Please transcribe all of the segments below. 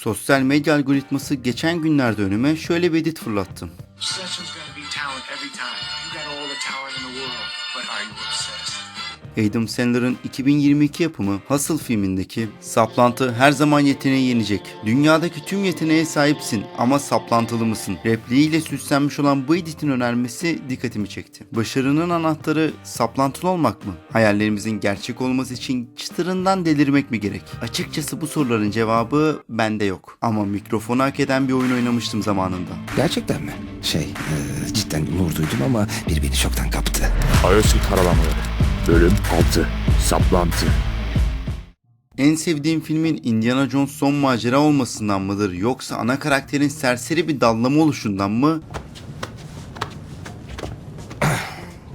Sosyal medya algoritması geçen günlerde önüme şöyle bir edit fırlattı. Obsession's gonna be talent every time. You got all the talent in the world, but are you obsessed? Adam Sandler'ın 2022 yapımı Hustle filmindeki saplantı her zaman yeteneği yenecek. Dünyadaki tüm yeteneğe sahipsin ama saplantılı mısın? Repliğiyle süslenmiş olan bu editin önermesi dikkatimi çekti. Başarının anahtarı saplantılı olmak mı? Hayallerimizin gerçek olması için çıtırından delirmek mi gerek? Açıkçası bu soruların cevabı bende yok. Ama mikrofonu hak eden bir oyun oynamıştım zamanında. Gerçekten mi? Şey, e, cidden nur duydum ama biri beni çoktan kaptı. Ayos'un karalamaları. Bölüm 6. Saplantı. En sevdiğim filmin Indiana Jones son macera olmasından mıdır yoksa ana karakterin serseri bir dallama oluşundan mı?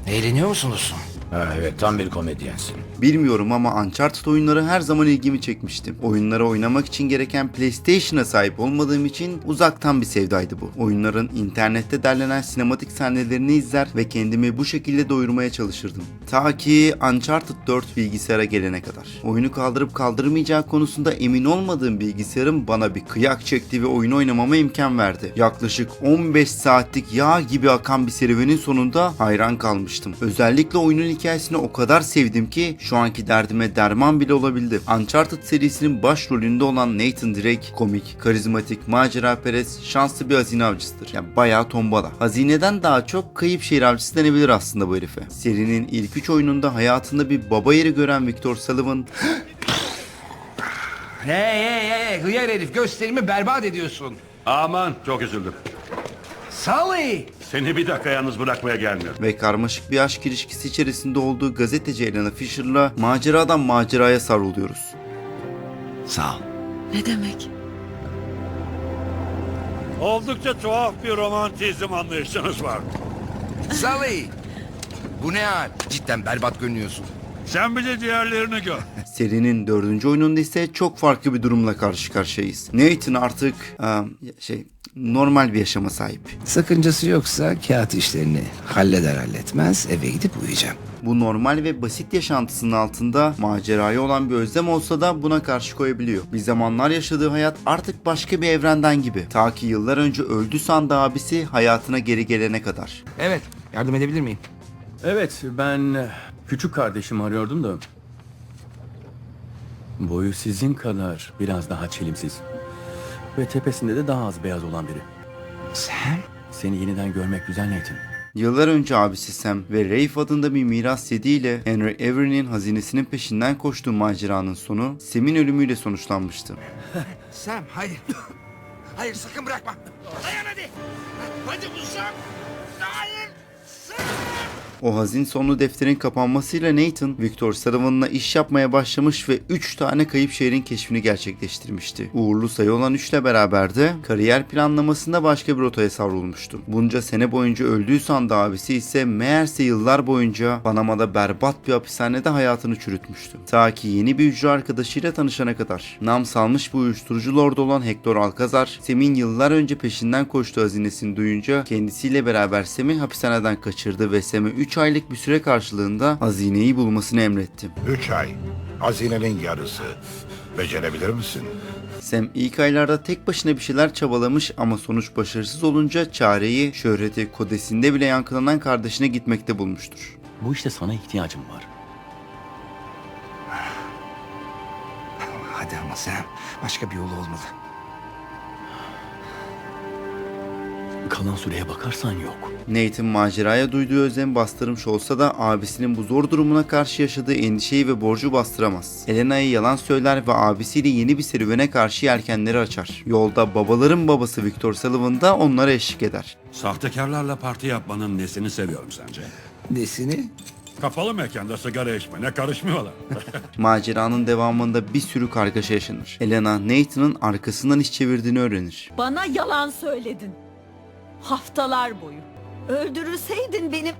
Eğleniyor musunuz? Ha, evet tam bir komedyensin. Bilmiyorum ama Uncharted oyunları her zaman ilgimi çekmişti. Oyunları oynamak için gereken PlayStation'a sahip olmadığım için uzaktan bir sevdaydı bu. Oyunların internette derlenen sinematik sahnelerini izler ve kendimi bu şekilde doyurmaya çalışırdım. Ta ki Uncharted 4 bilgisayara gelene kadar. Oyunu kaldırıp kaldırmayacağı konusunda emin olmadığım bilgisayarım bana bir kıyak çekti ve oyunu oynamama imkan verdi. Yaklaşık 15 saatlik yağ gibi akan bir serüvenin sonunda hayran kalmıştım. Özellikle oyunun hikayesini o kadar sevdim ki şu anki derdime derman bile olabildi. Uncharted serisinin başrolünde olan Nathan Drake komik, karizmatik, maceraperest, şanslı bir hazine avcısıdır. Yani bayağı tombala. Hazineden daha çok kayıp şehir avcısı denebilir aslında bu herife. Serinin ilk üç oyununda hayatında bir baba yeri gören Victor Sullivan Hey hey hey hıyar herif gösterimi berbat ediyorsun. Aman çok üzüldüm. Sully! Seni bir dakika yalnız bırakmaya gelmiyorum. ve karmaşık bir aşk ilişkisi içerisinde olduğu gazeteci Elena Fisher'la maceradan maceraya savruluyoruz. Sağ ol. Ne demek? Oldukça tuhaf bir romantizm anlayışınız var. Sully! Bu ne hal? Cidden berbat görünüyorsun. Sen bir de diğerlerini gör. Serinin dördüncü oyununda ise çok farklı bir durumla karşı karşıyayız. Nathan artık aa, şey normal bir yaşama sahip. Sakıncası yoksa kağıt işlerini halleder halletmez eve gidip uyuyacağım. Bu normal ve basit yaşantısının altında maceraya olan bir özlem olsa da buna karşı koyabiliyor. Bir zamanlar yaşadığı hayat artık başka bir evrenden gibi. Ta ki yıllar önce öldü sandığı abisi hayatına geri gelene kadar. Evet, yardım edebilir miyim? Evet, ben küçük kardeşimi arıyordum da. Boyu sizin kadar biraz daha çelimsiz. Ve tepesinde de daha az beyaz olan biri. Sen? Seni yeniden görmek güzel Nathan. Yıllar önce abisi Sam ve Rafe adında bir miras yediğiyle Henry Avery'nin hazinesinin peşinden koştuğu maceranın sonu Sam'in ölümüyle sonuçlanmıştı. Sam, hayır. hayır, sakın bırakma. Dayan hadi. Hadi uzak. O hazin sonlu defterin kapanmasıyla Nathan, Victor Sullivan'la iş yapmaya başlamış ve 3 tane kayıp şehrin keşfini gerçekleştirmişti. Uğurlu sayı olan 3 ile beraber de kariyer planlamasında başka bir rotaya savrulmuştu. Bunca sene boyunca öldüğü sandığı abisi ise meğerse yıllar boyunca Panama'da berbat bir hapishanede hayatını çürütmüştü. Ta ki yeni bir hücre arkadaşıyla tanışana kadar. Nam salmış bu uyuşturucu lord olan Hector Alcazar, Sam'in yıllar önce peşinden koştuğu hazinesini duyunca kendisiyle beraber Sam'i hapishaneden kaçırdı ve Sam'e 3 aylık bir süre karşılığında hazineyi bulmasını emretti. Üç ay. Hazinenin yarısı. Becerebilir misin? Sam ilk aylarda tek başına bir şeyler çabalamış ama sonuç başarısız olunca çareyi şöhreti kodesinde bile yankılanan kardeşine gitmekte bulmuştur. Bu işte sana ihtiyacım var. Hadi ama Sam. Başka bir yolu olmalı. Kalan süreye bakarsan yok. Nathan maceraya duyduğu özlemi bastırmış olsa da abisinin bu zor durumuna karşı yaşadığı endişeyi ve borcu bastıramaz. Elena'ya yalan söyler ve abisiyle yeni bir serüvene karşı yelkenleri açar. Yolda babaların babası Victor Sullivan da onlara eşlik eder. Sahtekarlarla parti yapmanın nesini seviyorum sence? Nesini? Kapalı mekanda sigara içmene karışmıyorlar. Maceranın devamında bir sürü kargaşa yaşanır. Elena, Nathan'ın arkasından iş çevirdiğini öğrenir. Bana yalan söyledin. Haftalar boyu. Öldürülseydin benim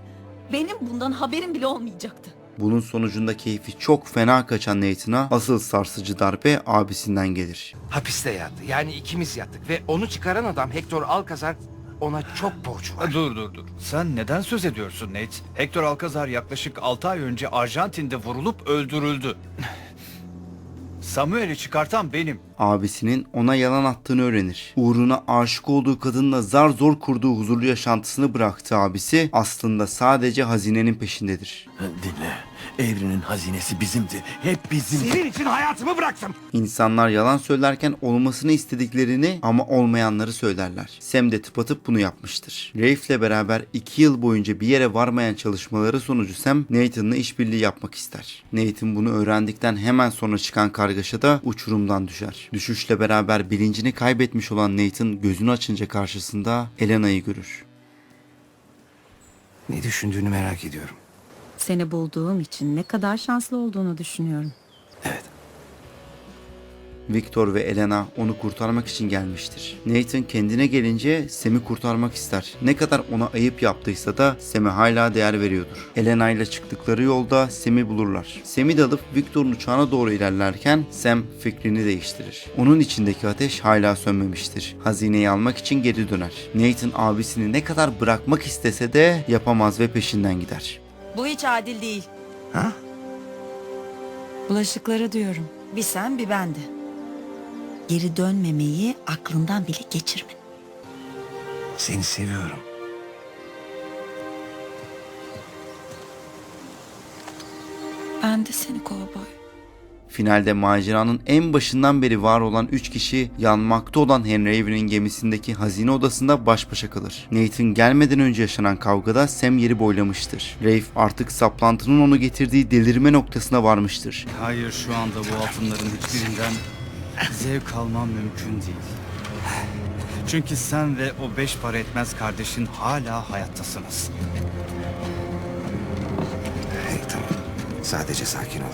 benim bundan haberim bile olmayacaktı. Bunun sonucunda keyfi çok fena kaçan Nathan'a asıl sarsıcı darbe abisinden gelir. Hapiste yattı. Yani ikimiz yattık ve onu çıkaran adam Hector Alcazar ona çok borcu var. Dur dur dur. Sen neden söz ediyorsun Nate? Hector Alcazar yaklaşık 6 ay önce Arjantin'de vurulup öldürüldü. Samuel'i çıkartan benim. Abisinin ona yalan attığını öğrenir. Uğruna aşık olduğu kadınla zar zor kurduğu huzurlu yaşantısını bıraktığı abisi aslında sadece hazinenin peşindedir. Dinle. Evrenin hazinesi bizimdi. Hep bizim. Senin için hayatımı bıraktım. İnsanlar yalan söylerken olmasını istediklerini ama olmayanları söylerler. Sam de tıpatıp bunu yapmıştır. Rafe'le beraber 2 yıl boyunca bir yere varmayan çalışmaları sonucu Sam Nathan'la işbirliği yapmak ister. Nathan bunu öğrendikten hemen sonra çıkan kargaşada uçurumdan düşer. Düşüşle beraber bilincini kaybetmiş olan Nathan gözünü açınca karşısında Elena'yı görür. Ne düşündüğünü merak ediyorum. Seni bulduğum için ne kadar şanslı olduğunu düşünüyorum. Evet. Victor ve Elena onu kurtarmak için gelmiştir. Nathan kendine gelince Sam'i kurtarmak ister. Ne kadar ona ayıp yaptıysa da Sam'e hala değer veriyordur. Elena ile çıktıkları yolda Sam'i bulurlar. Sam'i de alıp Victor'un uçağına doğru ilerlerken Sam fikrini değiştirir. Onun içindeki ateş hala sönmemiştir. Hazineyi almak için geri döner. Nathan abisini ne kadar bırakmak istese de yapamaz ve peşinden gider. Bu hiç adil değil. Ha? Bulaşıkları diyorum. Bir sen bir ben de. Geri dönmemeyi aklından bile geçirme. Seni seviyorum. Ben de seni kovboy. Finalde maceranın en başından beri var olan 3 kişi yanmakta olan Henry Avery'nin gemisindeki hazine odasında baş başa kalır. Nathan gelmeden önce yaşanan kavgada Sam yeri boylamıştır. Rafe artık saplantının onu getirdiği delirme noktasına varmıştır. Hayır şu anda bu altınların hiçbirinden zevk almam mümkün değil. Çünkü sen ve o beş para etmez kardeşin hala hayattasınız. Sadece sakin ol.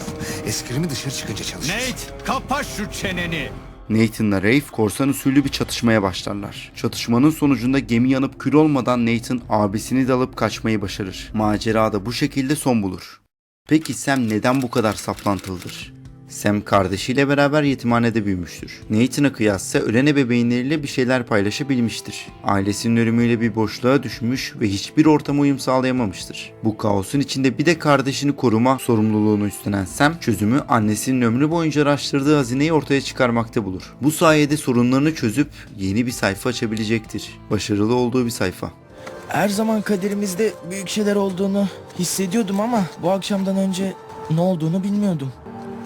Eskrimi dışarı çıkınca çalışırız. Nate kapa şu çeneni. Nathan'la Rafe korsan usulü bir çatışmaya başlarlar. Çatışmanın sonucunda gemi yanıp kül olmadan Nathan abisini de alıp kaçmayı başarır. Macera da bu şekilde son bulur. Peki Sam neden bu kadar saplantılıdır? Sam kardeşiyle beraber yetimhanede büyümüştür. Nathan'a kıyasla ölen ebeveynleriyle bir şeyler paylaşabilmiştir. Ailesinin ölümüyle bir boşluğa düşmüş ve hiçbir ortama uyum sağlayamamıştır. Bu kaosun içinde bir de kardeşini koruma sorumluluğunu üstlenen Sam çözümü annesinin ömrü boyunca araştırdığı hazineyi ortaya çıkarmakta bulur. Bu sayede sorunlarını çözüp yeni bir sayfa açabilecektir. Başarılı olduğu bir sayfa. Her zaman kaderimizde büyük şeyler olduğunu hissediyordum ama bu akşamdan önce ne olduğunu bilmiyordum.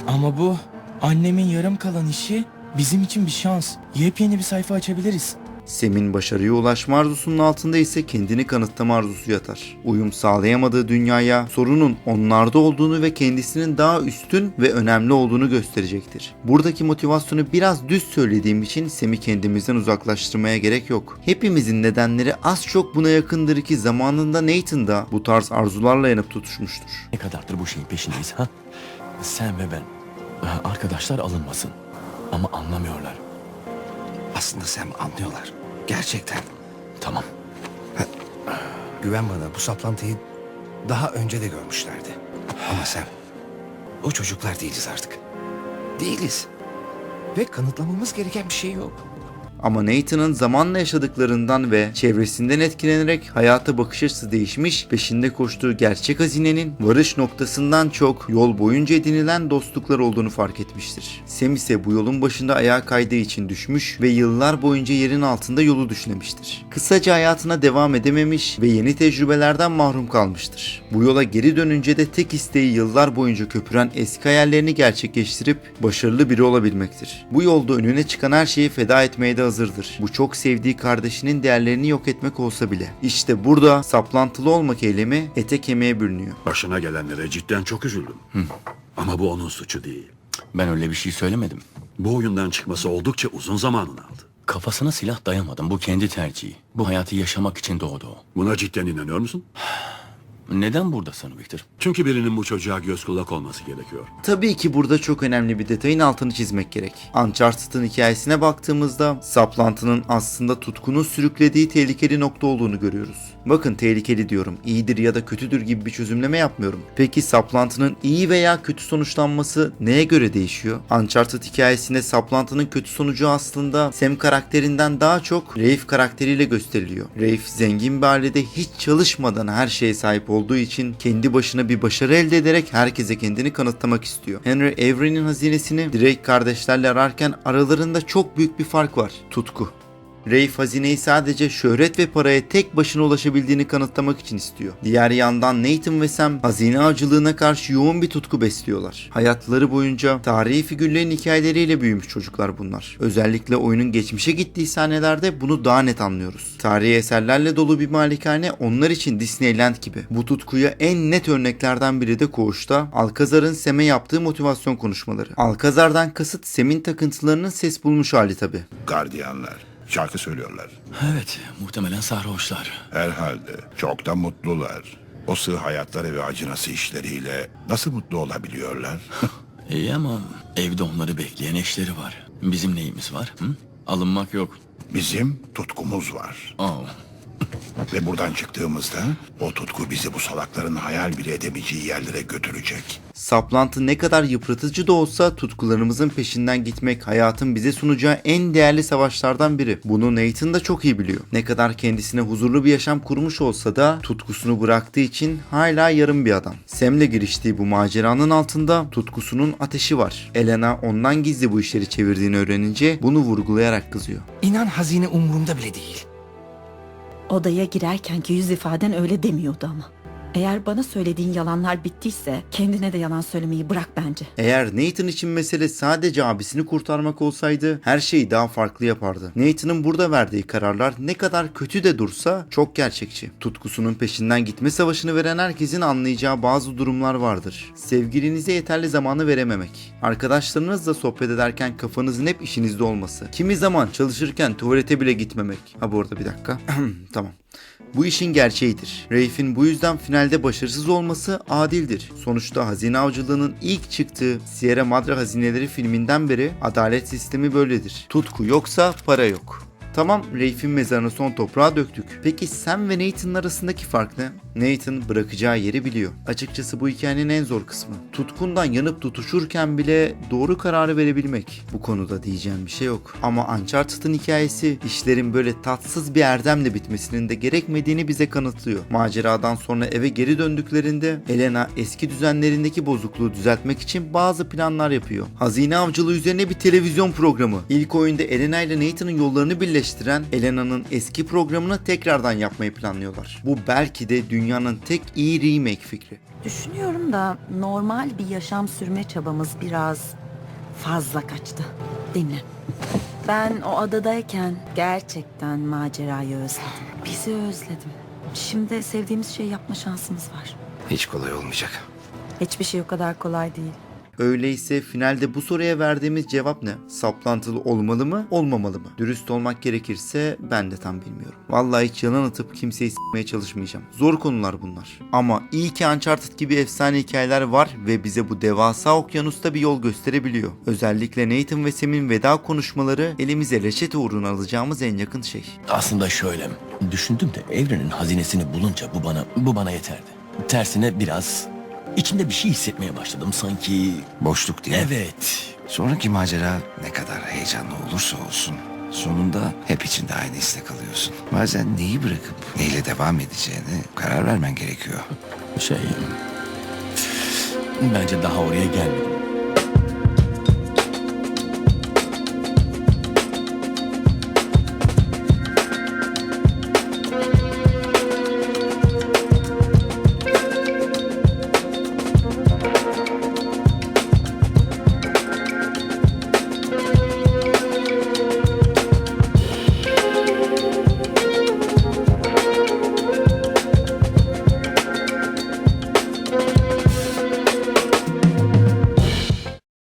Ama bu annemin yarım kalan işi bizim için bir şans. Yepyeni bir sayfa açabiliriz. Sem'in başarıya ulaşma arzusunun altında ise kendini kanıtlama arzusu yatar. Uyum sağlayamadığı dünyaya sorunun onlarda olduğunu ve kendisinin daha üstün ve önemli olduğunu gösterecektir. Buradaki motivasyonu biraz düz söylediğim için Sem'i kendimizden uzaklaştırmaya gerek yok. Hepimizin nedenleri az çok buna yakındır ki zamanında Nathan da bu tarz arzularla yanıp tutuşmuştur. Ne kadardır bu şeyin peşindeyiz ha? Sen ve ben. Ha, Arkadaşlar alınmasın. Ama anlamıyorlar. Aslında Sam anlıyorlar. Gerçekten. Tamam. Güven bana bu saplantıyı daha önce de görmüşlerdi. Ama Sam, o çocuklar değiliz artık. Değiliz. Ve kanıtlamamız gereken bir şey yok. Ama Nathan'ın zamanla yaşadıklarından ve çevresinden etkilenerek hayata bakış açısı değişmiş, peşinde koştuğu gerçek hazinenin varış noktasından çok yol boyunca edinilen dostluklar olduğunu fark etmiştir. Sam ise bu yolun başında ayağa kaydığı için düşmüş ve yıllar boyunca yerin altında yolu düşünemiştir. Kısaca hayatına devam edememiş ve yeni tecrübelerden mahrum kalmıştır. Bu yola geri dönünce de tek isteği yıllar boyunca köpüren eski hayallerini gerçekleştirip başarılı biri olabilmektir. Bu yolda önüne çıkan her şeyi feda etmeye de hazırdır. Bu çok sevdiği kardeşinin değerlerini yok etmek olsa bile. İşte burada saplantılı olmak eylemi ete kemiğe bürünüyor. Başına gelenlere cidden çok üzüldüm. Ama bu onun suçu değil. Ben öyle bir şey söylemedim. Bu oyundan çıkması oldukça uzun zamanını aldı. Kafasına silah dayamadım. Bu kendi tercihi. Bu hayatı yaşamak için doğdu o. Buna cidden inanıyor musun? Neden buradasın Victor? Çünkü birinin bu çocuğa göz kulak olması gerekiyor. Tabii ki burada çok önemli bir detayın altını çizmek gerek. Uncharted'ın hikayesine baktığımızda saplantının aslında tutkunu sürüklediği tehlikeli nokta olduğunu görüyoruz. Bakın tehlikeli diyorum. İyidir ya da kötüdür gibi bir çözümleme yapmıyorum. Peki saplantının iyi veya kötü sonuçlanması neye göre değişiyor? Uncharted hikayesinde saplantının kötü sonucu aslında Sam karakterinden daha çok Rafe karakteriyle gösteriliyor. Rafe zengin bir ailede hiç çalışmadan her şeye sahip olduğu için kendi başına bir başarı elde ederek herkese kendini kanıtlamak istiyor. Henry Avery'nin hazinesini Drake kardeşlerle ararken aralarında çok büyük bir fark var. Tutku. Rafe hazineyi sadece şöhret ve paraya tek başına ulaşabildiğini kanıtlamak için istiyor. Diğer yandan Nathan ve Sam hazine avcılığına karşı yoğun bir tutku besliyorlar. Hayatları boyunca tarihi figürlerin hikayeleriyle büyümüş çocuklar bunlar. Özellikle oyunun geçmişe gittiği sahnelerde bunu daha net anlıyoruz. Tarihi eserlerle dolu bir malikane onlar için Disneyland gibi. Bu tutkuya en net örneklerden biri de Koğuş'ta Alcazar'ın Sam'e yaptığı motivasyon konuşmaları. Alcazar'dan kasıt Sam'in takıntılarının ses bulmuş hali tabi. Gardiyanlar. Şarkı söylüyorlar. Evet, muhtemelen sarhoşlar. Herhalde. Çok da mutlular. O sığ hayatları ve acınası işleriyle nasıl mutlu olabiliyorlar? İyi ama evde onları bekleyen eşleri var. Bizim neyimiz var? Hı? Alınmak yok. Bizim tutkumuz var. Oh. Ve buradan çıktığımızda o tutku bizi bu salakların hayal bile edemeyeceği yerlere götürecek. Saplantı ne kadar yıpratıcı da olsa tutkularımızın peşinden gitmek hayatın bize sunacağı en değerli savaşlardan biri. Bunu Nathan da çok iyi biliyor. Ne kadar kendisine huzurlu bir yaşam kurmuş olsa da tutkusunu bıraktığı için hala yarım bir adam. Sam'le giriştiği bu maceranın altında tutkusunun ateşi var. Elena ondan gizli bu işleri çevirdiğini öğrenince bunu vurgulayarak kızıyor. İnan hazine umurumda bile değil. Odaya girerkenki yüz ifaden öyle demiyordu ama. Eğer bana söylediğin yalanlar bittiyse kendine de yalan söylemeyi bırak bence. Eğer Nathan için mesele sadece abisini kurtarmak olsaydı her şeyi daha farklı yapardı. Nathan'ın burada verdiği kararlar ne kadar kötü de dursa çok gerçekçi. Tutkusunun peşinden gitme savaşını veren herkesin anlayacağı bazı durumlar vardır. Sevgilinize yeterli zamanı verememek. Arkadaşlarınızla sohbet ederken kafanızın hep işinizde olması. Kimi zaman çalışırken tuvalete bile gitmemek. Ha bu arada bir dakika. tamam. Bu işin gerçeğidir. Rafe'in bu yüzden finalde başarısız olması adildir. Sonuçta hazine avcılığının ilk çıktığı Sierra Madre Hazineleri filminden beri adalet sistemi böyledir. Tutku yoksa para yok. Tamam Rafe'in mezarını son toprağa döktük. Peki Sam ve Nathan'ın arasındaki fark ne? Nathan bırakacağı yeri biliyor. Açıkçası bu hikayenin en zor kısmı. Tutkundan yanıp tutuşurken bile doğru kararı verebilmek. Bu konuda diyeceğim bir şey yok. Ama Uncharted'ın hikayesi işlerin böyle tatsız bir erdemle bitmesinin de gerekmediğini bize kanıtlıyor. Maceradan sonra eve geri döndüklerinde Elena eski düzenlerindeki bozukluğu düzeltmek için bazı planlar yapıyor. Hazine avcılığı üzerine bir televizyon programı. İlk oyunda Elena ile Nathan'ın yollarını birleştiren Elena'nın eski programını tekrardan yapmayı planlıyorlar. Bu belki de dünyanın tek iyi remake fikri. Düşünüyorum da normal bir yaşam sürme çabamız biraz fazla kaçtı. Mi? Ben o adadayken gerçekten macerayı özledim. Bizi özledim. Şimdi sevdiğimiz şeyi yapma şansımız var. Hiç kolay olmayacak. Hiçbir şey o kadar kolay değil. Öyleyse finalde bu soruya verdiğimiz cevap ne? Saplantılı olmalı mı, olmamalı mı? Dürüst olmak gerekirse ben de tam bilmiyorum. Vallahi hiç yalan atıp kimseyi s**meye çalışmayacağım. Zor konular bunlar. Ama iyi ki Uncharted gibi efsane hikayeler var ve bize bu devasa okyanusta bir yol gösterebiliyor. Özellikle Nathan ve Sam'in veda konuşmaları elimize reçete uğruna alacağımız en yakın şey. Aslında şöyle, düşündüm de evrenin hazinesini bulunca bu bana bu bana yeterdi. Tersine biraz içimde bir şey hissetmeye başladım sanki. Boşluk diye. Evet. Sonraki macera ne kadar heyecanlı olursa olsun sonunda hep içinde aynı hisle kalıyorsun. Bazen neyi bırakıp neyle devam edeceğine karar vermen gerekiyor. Şey... Bence daha oraya gelmedim.